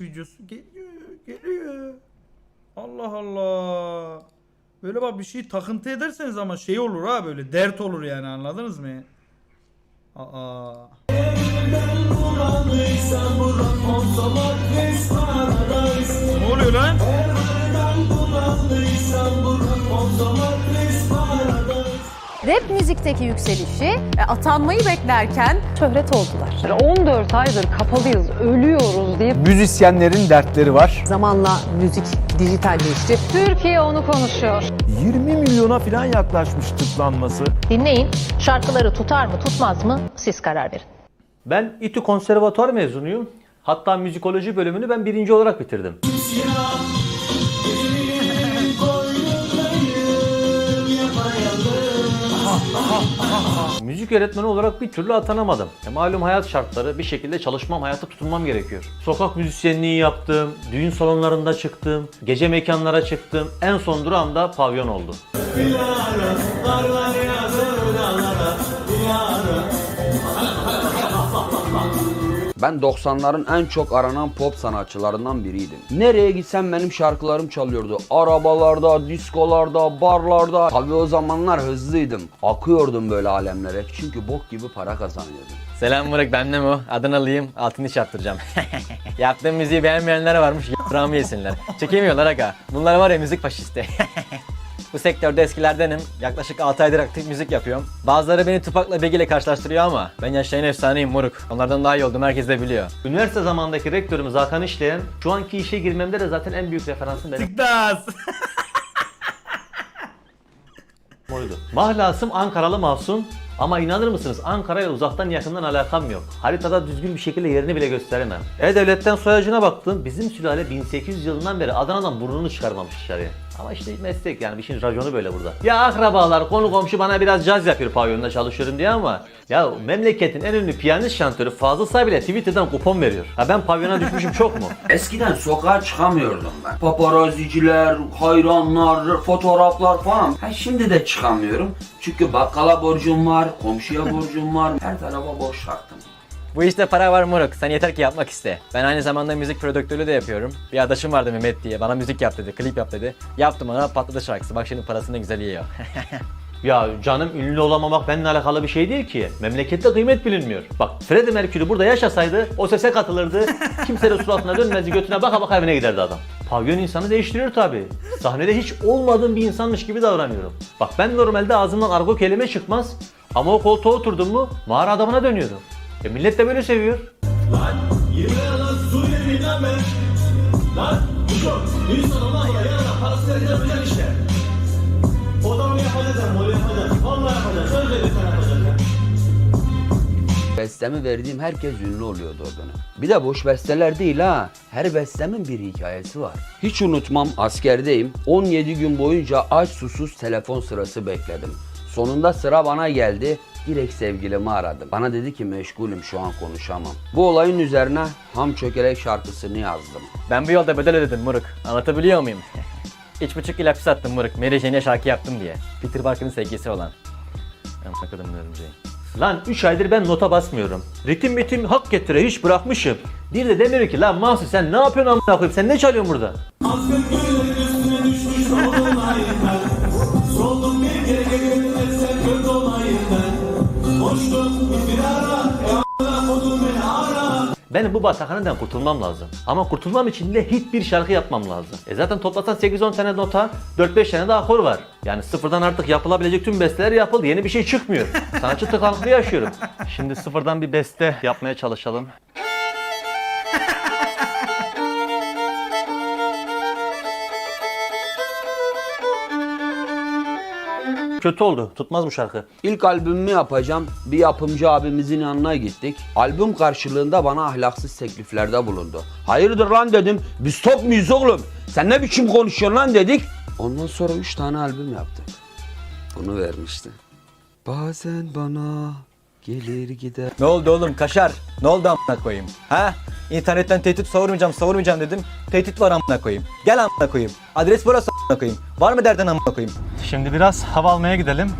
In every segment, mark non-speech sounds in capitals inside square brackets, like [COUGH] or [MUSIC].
videosu geliyor geliyor. Allah Allah. Böyle bak bir şey takıntı ederseniz ama şey olur ha böyle dert olur yani anladınız mı? Aa. Ne oluyor lan? Rap müzikteki yükselişi e, atanmayı beklerken şöhret oldular. 14 aydır kapalıyız, ölüyoruz diye Müzisyenlerin dertleri var. Zamanla müzik dijitalleşti. Türkiye onu konuşuyor. 20 milyona falan yaklaşmış tıklanması. Dinleyin. Şarkıları tutar mı tutmaz mı siz karar verin. Ben İTÜ Konservatuar mezunuyum. Hatta müzikoloji bölümünü ben birinci olarak bitirdim. Müzik öğretmeni olarak bir türlü atanamadım. E malum hayat şartları bir şekilde çalışmam, hayata tutunmam gerekiyor. Sokak müzisyenliği yaptım, düğün salonlarında çıktım, gece mekanlara çıktım. En son durağım da pavyon oldu. Ben 90'ların en çok aranan pop sanatçılarından biriydim. Nereye gitsem benim şarkılarım çalıyordu. Arabalarda, diskolarda, barlarda. Tabii o zamanlar hızlıydım. Akıyordum böyle alemlere. Çünkü bok gibi para kazanıyordum. Selam Murat ben de o. Adınalıyım. Altını çarptıracağım. [LAUGHS] Yaptığım müziği beğenmeyenler varmış. Yaprağımı yesinler. Çekemiyorlar aga. Bunlar var ya müzik faşisti. [LAUGHS] Bu sektörde eskilerdenim. Yaklaşık 6 aydır aktif müzik yapıyorum. Bazıları beni Tupac'la Biggie ile karşılaştırıyor ama ben yaşayan efsaneyim moruk. Onlardan daha iyi oldum herkes de biliyor. Üniversite zamandaki rektörümüz Hakan İşleyen, şu anki işe girmemde de zaten en büyük referansım benim Tıktas. [LAUGHS] oydu. Mahlasım Ankaralı Mahsun ama inanır mısınız Ankara'ya uzaktan yakından alakam yok. Haritada düzgün bir şekilde yerini bile gösteremem. E-Devlet'ten soyacına baktım. Bizim sülale 1800 yılından beri Adana'dan burnunu çıkarmamış dışarıya. Ama işte meslek yani işin raconu böyle burada. Ya akrabalar, konu komşu bana biraz caz yapıyor pavyonda çalışıyorum diye ama ya memleketin en ünlü piyanist şantörü Fazıl Say bile Twitter'dan kupon veriyor. Ha ben pavyona düşmüşüm çok mu? [LAUGHS] Eskiden sokağa çıkamıyordum ben. Paparaziciler, hayranlar, fotoğraflar falan. Ha şimdi de çıkamıyorum. Çünkü bakkala borcum var, komşuya borcum var. Her tarafa borç taktım. Bu işte para var moruk. Sen yeter ki yapmak iste. Ben aynı zamanda müzik prodüktörlüğü de yapıyorum. Bir adaşım vardı Mehmet diye. Bana müzik yap dedi, klip yap dedi. Yaptım ona patladı şarkısı. Bak şimdi parasını güzel yiyor. [LAUGHS] Ya canım ünlü olamamak benimle alakalı bir şey değil ki. Memlekette kıymet bilinmiyor. Bak Freddie Mercury burada yaşasaydı o sese katılırdı. [LAUGHS] Kimse de suratına dönmezdi götüne baka baka evine giderdi adam. Pavyon insanı değiştiriyor tabi. Sahnede hiç olmadığım bir insanmış gibi davranıyorum. Bak ben normalde ağzımdan argo kelime çıkmaz. Ama o koltuğa oturdum mu mağara adamına dönüyorum. E millet de böyle seviyor. Bestemi verdiğim herkes ünlü oluyordu o dönem. Bir de boş besteler değil ha. Her bestemin bir hikayesi var. Hiç unutmam askerdeyim. 17 gün boyunca aç susuz telefon sırası bekledim. Sonunda sıra bana geldi. Direkt sevgilimi aradım. Bana dedi ki meşgulüm şu an konuşamam. Bu olayın üzerine Ham Çökelek şarkısını yazdım. ben bu yolda bedel ödedim moruk. Anlatabiliyor muyum? [LAUGHS] Üç buçuk yıl hapis attım moruk. Mary Jane'e şarkı yaptım diye. Peter Parker'ın sevgisi olan. Amına kodumun örümceği. Lan 3 aydır ben nota basmıyorum. Ritim ritim hak getire hiç bırakmışım. Bir de demiyor ki lan Mahsun sen ne yapıyorsun amına koyayım sen ne çalıyorsun burada? [LAUGHS] Benim bu batakhaneden kurtulmam lazım. Ama kurtulmam için de hit bir şarkı yapmam lazım. E zaten toplasan 8-10 tane nota, 4-5 tane de akor var. Yani sıfırdan artık yapılabilecek tüm besteler yapıldı. Yeni bir şey çıkmıyor. Sanatçı tıkanıklığı yaşıyorum. Şimdi sıfırdan bir beste yapmaya çalışalım. Kötü oldu. Tutmaz bu şarkı. İlk albümümü yapacağım. Bir yapımcı abimizin yanına gittik. Albüm karşılığında bana ahlaksız tekliflerde bulundu. Hayırdır lan dedim. Biz top muyuz oğlum? Sen ne biçim konuşuyorsun lan dedik. Ondan sonra üç tane albüm yaptık. Bunu vermişti. Bazen bana gelir gider. Ne oldu oğlum kaşar? Ne oldu amına koyayım? Ha? İnternetten tehdit savurmayacağım savurmayacağım dedim. Tehdit var amına koyayım. Gel amına koyayım. Adres burası koyayım. Var mı derdin amına koyayım? Şimdi biraz hava almaya gidelim.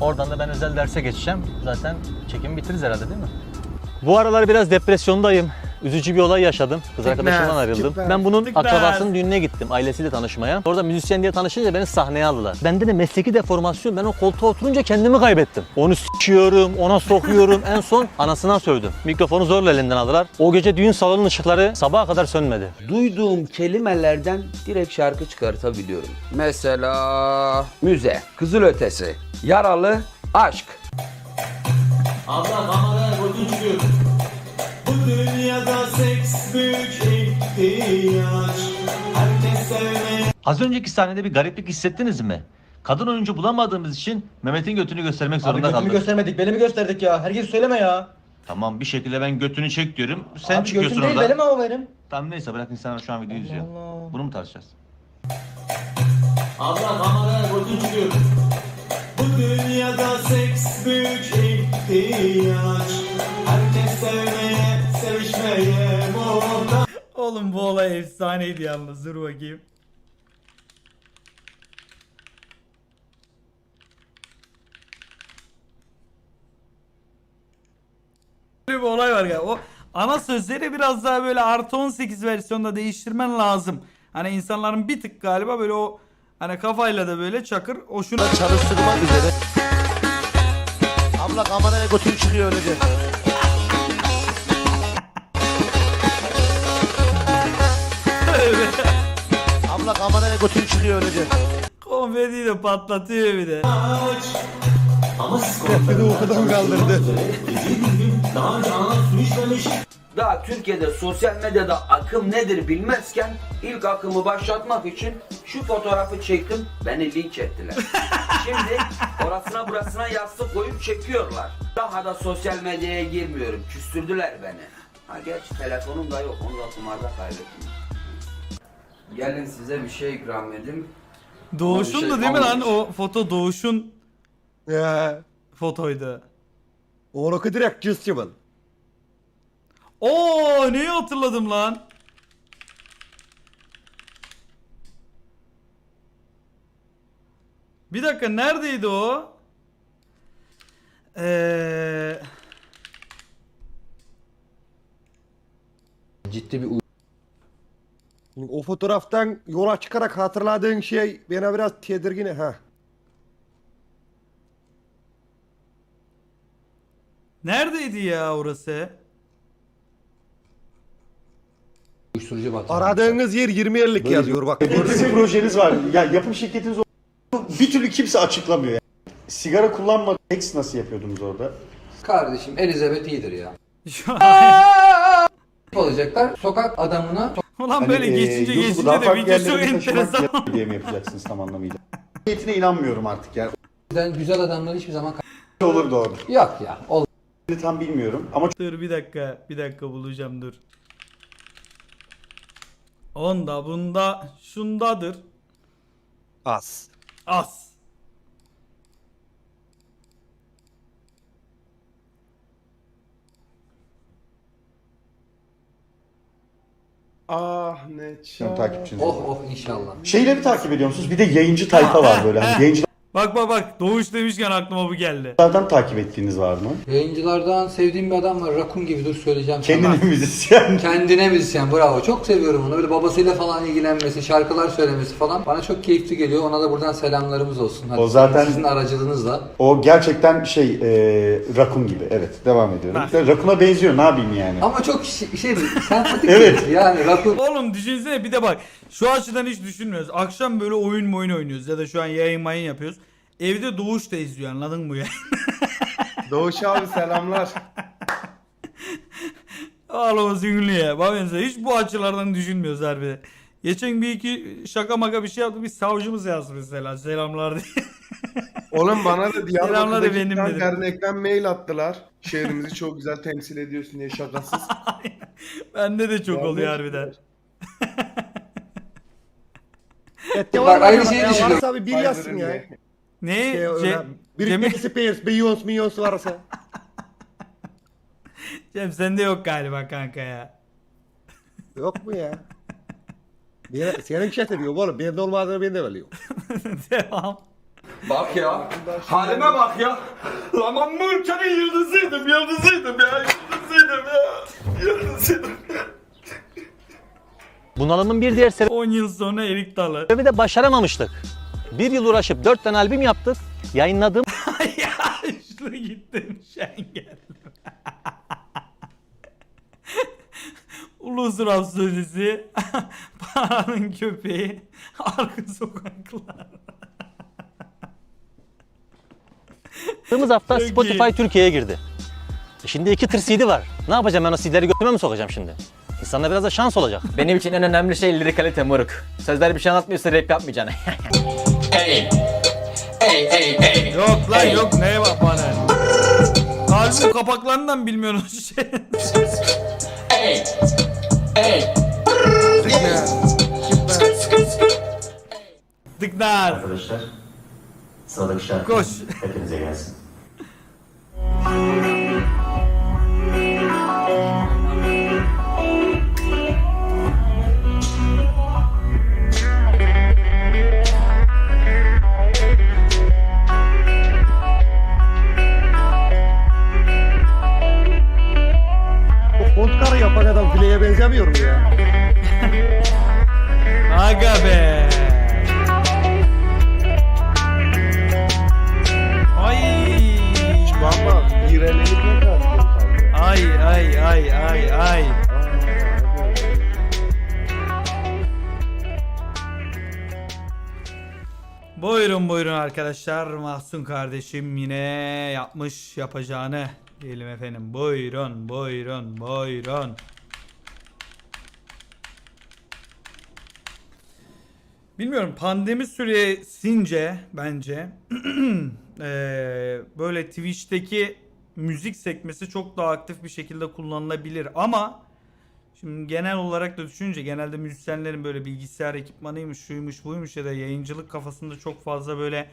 Oradan da ben özel derse geçeceğim. Zaten çekimi bitiririz herhalde değil mi? Bu aralar biraz depresyondayım. Üzücü bir olay yaşadım. Kız arkadaşımdan ayrıldım. Ben bunun akrabasının düğününe gittim ailesiyle tanışmaya. Orada müzisyen diye tanışınca beni sahneye aldılar. Bende de mesleki deformasyon. Ben o koltuğa oturunca kendimi kaybettim. Onu s**iyorum, ona sokuyorum. [LAUGHS] en son anasına sövdüm. Mikrofonu zorla elinden aldılar. O gece düğün salonunun ışıkları sabaha kadar sönmedi. Duyduğum kelimelerden direkt şarkı çıkartabiliyorum. Mesela müze, kızılötesi, yaralı, aşk. Abla kameraya gördün çıkıyor. Bu dünyada seks büyük ihtiyaç Herkes sevmeye Az önceki sahnede bir gariplik hissettiniz mi? Kadın oyuncu bulamadığımız için Mehmet'in götünü göstermek zorunda kaldık. göstermedik, belimi gösterdik ya. Herkes söyleme ya. Tamam bir şekilde ben götünü çek diyorum. Sen Abi çıkıyorsun götüm değil, orada. belim ama benim. Tamam neyse bırak insanlar şu an video izliyor. Bunu mu tartışacağız? Abla kameraya gördün çıkıyor. Bu dünyada seks büyük ihtiyaç Oğlum bu olay efsaneydi yalnız. Dur bakayım. Bir olay var ya. O ana sözleri biraz daha böyle artı 18 versiyonda değiştirmen lazım. Hani insanların bir tık galiba böyle o hani kafayla da böyle çakır o şunu Çalıştırmak üzere. Abla kameraya götün çıkıyor öyle. Abla kameraya götün çıkıyor öyle de. komediyi de patlatıyor bir de. Ama de okudan kaldırdı. daha önce içmemiş Daha Türkiye'de sosyal medyada akım nedir bilmezken ilk akımı başlatmak için şu fotoğrafı çektim. Beni linç ettiler. [LAUGHS] Şimdi orasına burasına yastık koyup çekiyorlar. Daha da sosyal medyaya girmiyorum. Küstürdüler beni. Ha gerçi telefonum da yok. Onu da kumarda kaybettim. Gelin size bir şey ikram edeyim. Doğuş'un şey da değil mi lan o foto Doğuş'un Ya. fotoydu. Onu direkt cüstübül. Oo neyi hatırladım lan? Bir dakika neredeydi o? Eee Ciddi bir O fotoğraftan yola çıkarak hatırladığın şey bana biraz tedirgin ha. neredeydi ya orası? uyuşturucu batırıyor. Aradığınız yer 20 yazıyor bak. Sizin projeniz var. Ya yapım şirketiniz o- bir türlü kimse açıklamıyor. Yani. Sigara kullanma seks nasıl yapıyordunuz orada? Kardeşim Elizabeth iyidir ya. Şu an- Olacaklar sokak adamına Ulan böyle Hani, e, geçince YouTube'u geçince de video çok enteresan. diye mi yapacaksınız tam anlamıyla? [LAUGHS] Niyetine inanmıyorum artık yani. sokaktan güzel adamlar hiçbir zaman Olur doğru. yok ya. Ol Tam bilmiyorum ama Dur bir dakika bir dakika bulacağım dur. Onda bunda şundadır. Az. Az. Ah ne çok takipçiniz. oh oh inşallah. Şeyleri takip ediyor musunuz? Bir de yayıncı tayfa var böyle. Hani yayıncılardan Bak bak bak Doğuş demişken aklıma bu geldi. takip ettiğiniz var mı? Yayıncılardan sevdiğim bir adam var. Rakun gibi dur söyleyeceğim sana. Kendini müzisyen. [LAUGHS] Kendine müzisyen bravo. Çok seviyorum onu. Böyle babasıyla falan ilgilenmesi, şarkılar söylemesi falan. Bana çok keyifli geliyor. Ona da buradan selamlarımız olsun. Hadi O zaten- sizin aracılığınızla. O gerçekten şey e, rakun gibi. Evet devam ediyorum. Bak. Rakuna benziyor ne yapayım yani. Ama çok şey, şey [LAUGHS] sempatik. Evet. Yani Rakun Oğlum düşünsene bir de bak şu açıdan hiç düşünmüyoruz. Akşam böyle oyun mu oyun oynuyoruz ya da şu an yayın mayın yapıyoruz. Evde Doğuş da izliyor anladın mı ya? [LAUGHS] Doğuş abi selamlar. [LAUGHS] Ağlama ünlü ya. Bak mesela hiç bu açılardan düşünmüyoruz harbi. Geçen bir iki şaka maka bir şey yaptı. Bir savcımız yazdı mesela selamlar diye. [LAUGHS] Oğlum bana da Selamlar Diyarbakır'daki Can dedim. dernekten mail attılar. Şehrimizi çok güzel temsil ediyorsun diye şakasız. Bende de çok oluyor harbiden. Bak aynı şeyi düşünüyorum. Varsa abi bir yazsın ya. Ne? Şey, Cem, Britney Spears, Beyoncé, Beyoncé varsa. [LAUGHS] Cem sende yok galiba kanka ya. Yok mu ya? Bir, senin chat ediyor oğlum. Bende olmadığını ben de biliyorum. [LAUGHS] Devam. Bak ya halime bak ya Lan ben bu ülkenin yıldızıydım yıldızıydım ya Yıldızıydım ya Yıldızıydım Bunalımın bir diğer 10 yıl sonra erik dalı. sebebi de başaramamıştık. Bir yıl uğraşıp 4 tane albüm yaptık. Yayınladığım [LAUGHS] ya şunu gittim Şengel. Ulus Rhapsodisi, [LAUGHS] Paranın Köpeği, Arka Sokaklar. Yaptığımız hafta Çok Spotify iyi. Türkiye'ye girdi. E Şimdi iki tır CD var. Ne yapacağım ben o CD'leri götüme mi sokacağım şimdi? İnsanlara biraz da şans olacak. Benim için en önemli şey lirik kalite moruk. Sözler bir şey anlatmıyorsa rap yapmayacaksın. [LAUGHS] Yok lan yok neye bak bana. Albüm kapaklarından bilmiyorsunuz [LAUGHS] şey. Dıknar. Arkadaşlar sıradaki şarkı Koş. hepinize gelsin. [LAUGHS] arkadaşlar. Mahsun kardeşim yine yapmış yapacağını diyelim efendim. Buyurun buyurun buyurun. Bilmiyorum pandemi süresince bence [CLEARS THROAT] eee, böyle Twitch'teki müzik sekmesi çok daha aktif bir şekilde kullanılabilir ama şimdi genel olarak da düşününce genelde müzisyenlerin böyle bilgisayar ekipmanıymış şuymuş buymuş ya da yayıncılık kafasında çok fazla böyle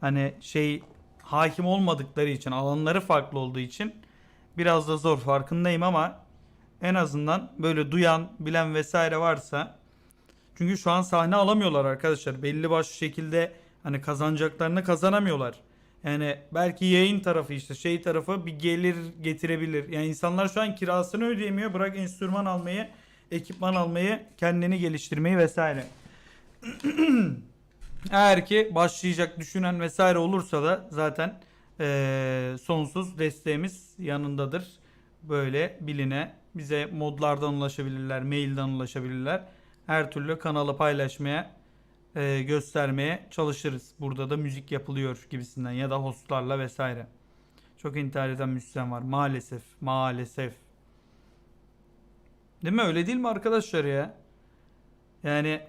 hani şey hakim olmadıkları için alanları farklı olduğu için biraz da zor farkındayım ama en azından böyle duyan bilen vesaire varsa çünkü şu an sahne alamıyorlar arkadaşlar. Belli başlı şekilde hani kazanacaklarını kazanamıyorlar. Yani belki yayın tarafı işte şey tarafı bir gelir getirebilir. Yani insanlar şu an kirasını ödeyemiyor. Bırak enstrüman almayı, ekipman almayı, kendini geliştirmeyi vesaire. [CLEARS THROAT] Eğer ki başlayacak düşünen vesaire olursa da zaten eee, sonsuz desteğimiz yanındadır. Böyle biline bize modlardan ulaşabilirler, mailden ulaşabilirler. Her türlü kanalı paylaşmaya, eee, göstermeye çalışırız. Burada da müzik yapılıyor gibisinden ya da hostlarla vesaire. Çok intihar eden müzisyen var maalesef, maalesef. Değil mi? Öyle değil mi arkadaşlar ya? Yani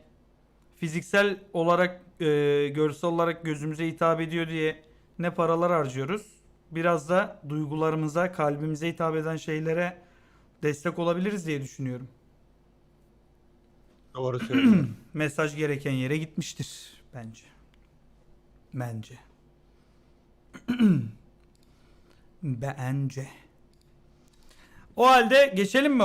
fiziksel olarak, e, görsel olarak gözümüze hitap ediyor diye ne paralar harcıyoruz. Biraz da duygularımıza, kalbimize hitap eden şeylere destek olabiliriz diye düşünüyorum. Doğru söylüyorsun. [CLEARS THROAT] Mesaj gereken yere gitmiştir bence. Bence. [CLEARS THROAT] bence. O halde geçelim mi?